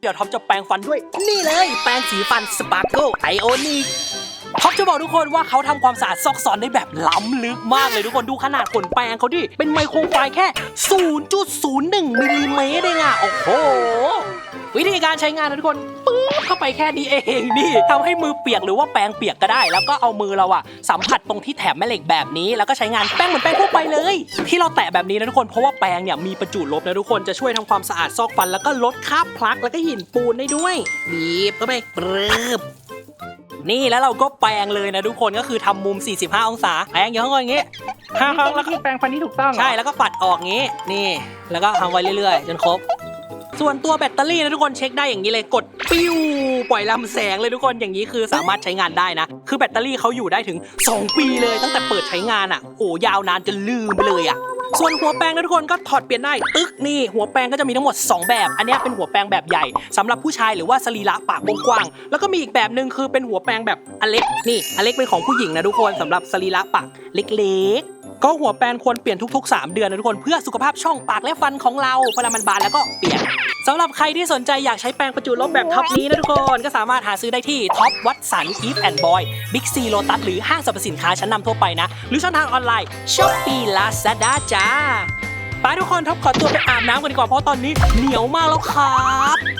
เดี๋ยวท็อปจะแปรงฟันด้วย นี่เลย แปรงสีฟัน Sparkle Ionic ท็อปจะบอกทุกคนว่าเขาทำความสะอาดซอกซอนได้แบบล้ำลึกมากเลยทุกคนดูขนาดขนแปรงเขาดิ เป็นไมโครไฟล์แค่ 0.01มิลลิเมตรเองอะโอ้โห วิธีการใช้งานนะทุกคนปึ๊บเข้าไปแค่นี้เองนี่ทำให้มือเปียกหรือว่าแปรงเปียกก็ได้ แล้วก็เอามือเราอะสัมผัสตรงที่แถบแม่เหล็กแบบนี้ แล้วก็ใช้งานแป้งเหมือนแป้งทั่วไปเลย ที่เราแตะแบบนี้นะทุกคนเพราะว่าแปรงเนี่ยมีประจุลบนะทุกคนจะช่วยทำความสะอาดซอกฟัน แล้วก็ลดคราบพลักแล้วก็หินปูนได้ด้วยบีบเข้าไปปรึบนี่แล้วเราก็แปรงเลยนะทุกคนก็คือทำมุม 45 องศาแปรงอยู่ข้างบนอย่างงี้ห้างๆแล้วก็ที่แปรงฟันที่ถูกต้องเหรอใช่แล้วก็ปัดออกงี้ นี่ แล้วก็ทำไว้เรื่อยๆ จนครบ ส่วนตัวแบตเตอรี่นะทุกคนเช็คได้อย่างนี้เลยกดปิ้วปล่อยลำแสงเลยทุกคนอย่างนี้คือสามารถใช้งานได้นะ คือแบตเตอรี่เขาอยู่ได้ถึง 2 ปีเลยตั้งแต่เปิดใช้งานอะโอ้ยาวนานจนลืมไปเลยอะส่วนหัวแปรงนะทุกคนก็ถอดเปลี่ยนได้ตึ๊กนี่หัวแปรงก็จะมีทั้งหมด 2 แบบ อันนี้เป็นหัวแปรงแบบใหญ่สำหรับผู้ชายหรือว่าสรีระปากกว้างๆแล้วก็มีอีกแบบหนึ่งคือเป็นหัวแปรงแบบอเล็กนี่อเล็กเป็นของผู้หญิงนะทุกคนสำหรับสรีระปากเล็กๆ ก็หัวแปรงควรเปลี่ยนทุก ๆ 3 เดือนนะทุกคนเพื่อสุขภาพช่องปากและฟันของเราเวลามันบานแล้วก็เปลี่ยนสำหรับใครที่สนใจอยากใช้แปรงประจุลบแบบท็อปนี้นะทุกคนก็สามารถหาซื้อได้ที่ท็อปวัตสันอีฟแอนด์บอยบิ๊กซีโลตัสหรือห้างสรรพสินค้าชั้นนำทั่วไปนะ หรือช่องทางออนไลน์ช้อปปี้ลาซาด้าจ้าไปทุกคนท็อปขอตัวไปอาบน้ำกันดีกว่าเพราะตอนนี้เหนียวมากแล้วครับ